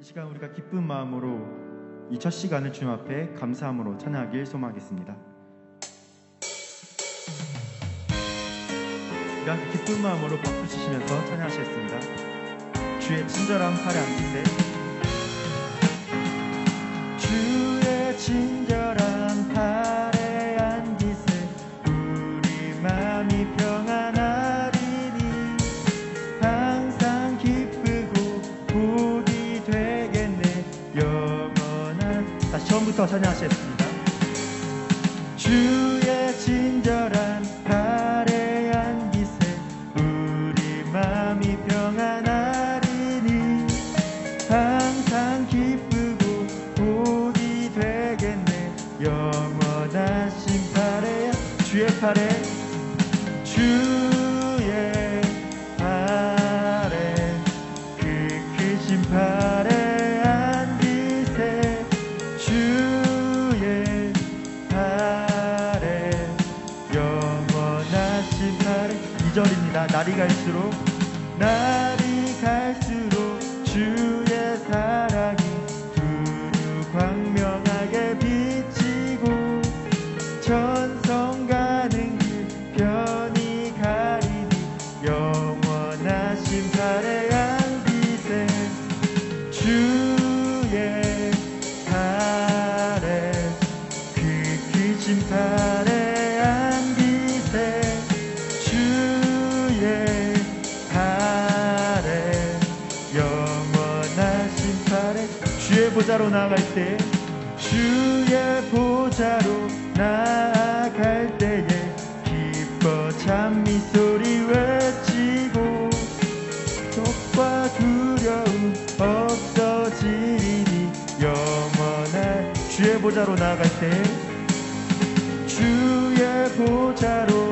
이 시간 우리가 기쁜 마음으로 이 첫 시간을 주님 앞에 감사함으로 찬양하길 소망하겠습니다. 우리 함께 기쁜 마음으로 박수 치시면서 찬양하시겠습니다. 주의 친절한 팔에 앉으세 갈수록 날이 갈수록 주의 사랑이 두루 광명하게 비치고 천 주의 보좌로 나아갈 때 주의 보좌로 나아갈 때에 기뻐 찬미 소리 외치고 속과 두려움 없어지니 영원한 주의 보좌로 나아갈 때 주의 보좌로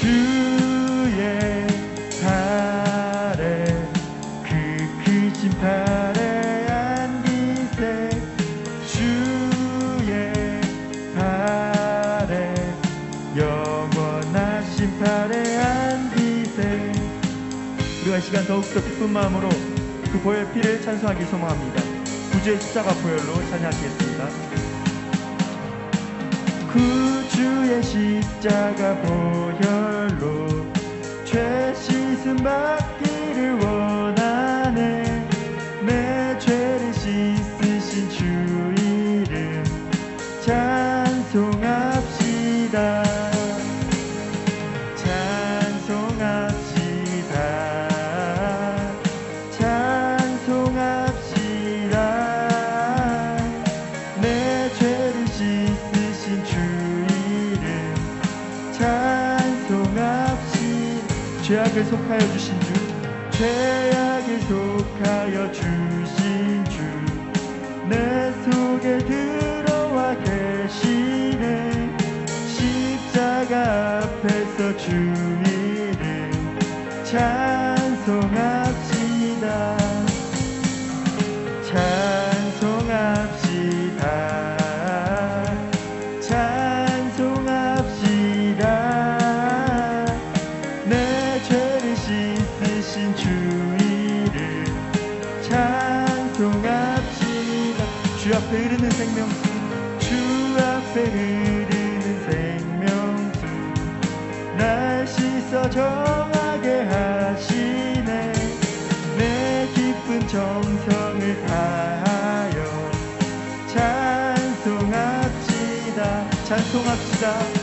주의 팔에 그 크신 팔에 앉으세 주의 팔에 영원하신 팔에 앉으세 우리가 이 시간 더욱더 기쁜 마음으로 그 보혈 피를 찬송하기 소망합니다. 구주의 십자가 보혈로 찬양하시겠습니다 구주의 십자가 보혈로 죄 씻음 받기를 원하 죄악을 속하여 주신 주 죄악을 속하여 주신 주 내 속에 들 앞에 흐르는 생명수 날 씻어 정하게 하시네. 내 기쁜 정성을 다하여 찬송합시다. 찬송합시다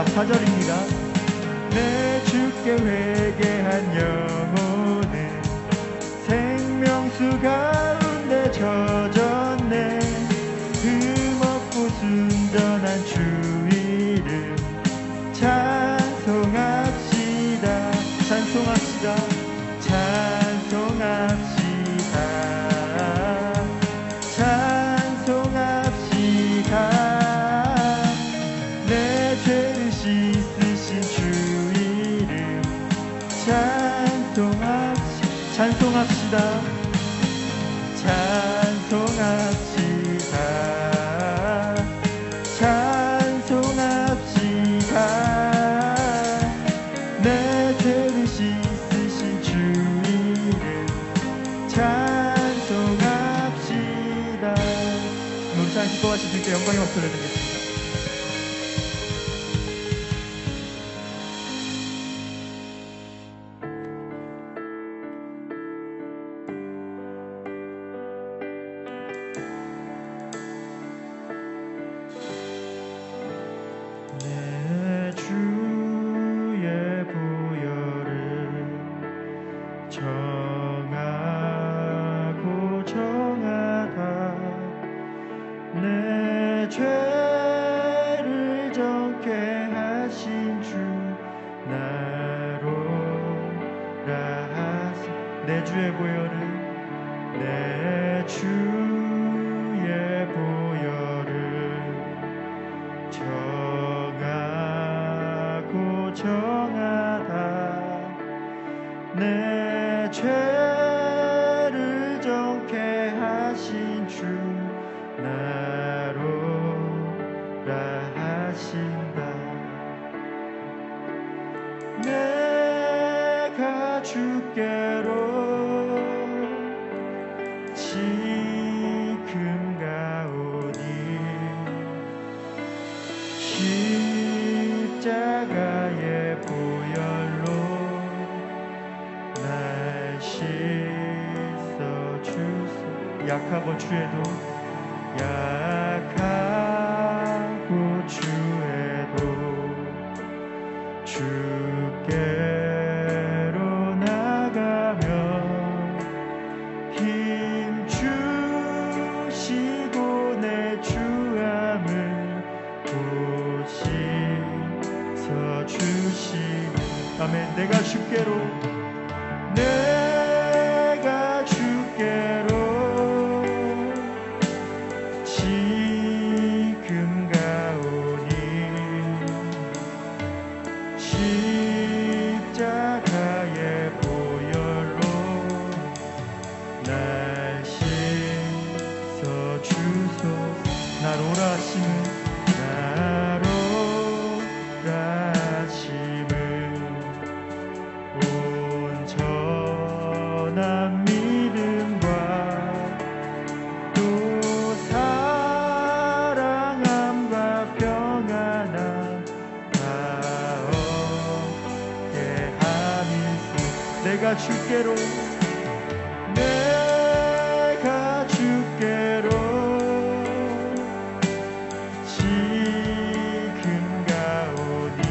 마지막 4절입니다. 내 주께 회개한 영혼은 생명수가 내 죄를 씻으신 주 이름 찬송합시다. 우리 참 기뻐하실 수 있게 영광의 박수 올려드리겠습니다 주의 보혈을 내 주의 보혈을 정하고 정하다. 내 죄 지금 가오니 십자가의 보혈로 날 씻어 주소 약하고 주에도 약 내가 주께로 내가 주께로 지금 가오니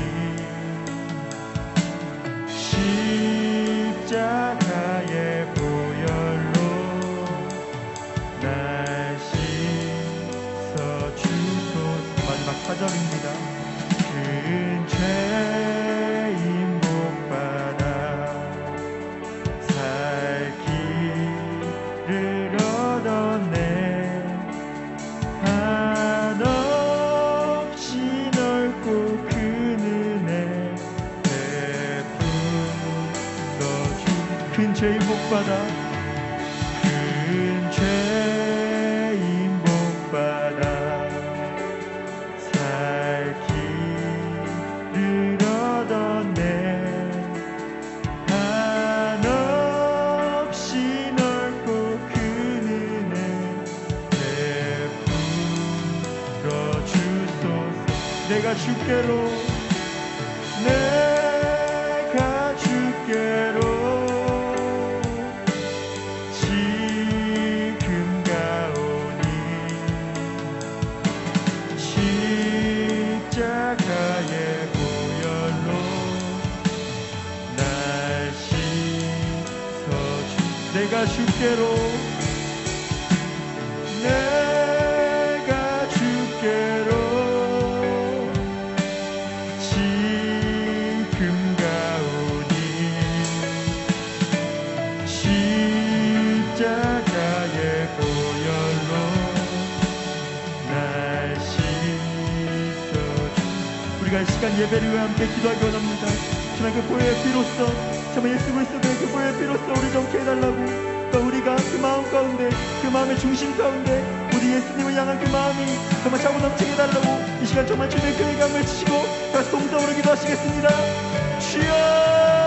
십자가의 보혈로 날 씻어 주소서. 마지막 사절입니다 복받아. 큰 죄인 복받아 살 길을 얻었네. 한없이 넓고 큰 은혜 베풀어 주소서. 내가 주께로 예배를 위해 함께 기도하기 원합니다. 주님 그 보혈의 피로써 정말 예수 그리스도의 그 보혈 피로써 우리 정케 해달라고 또 우리가 그 마음 가운데 그 마음의 중심 가운데 우리 예수님을 향한 그 마음이 정말 차고 넘치게 해달라고 이 시간 정말 주님의 그 예감을 치시고 다시 동성으로 기도하시겠습니다. 주여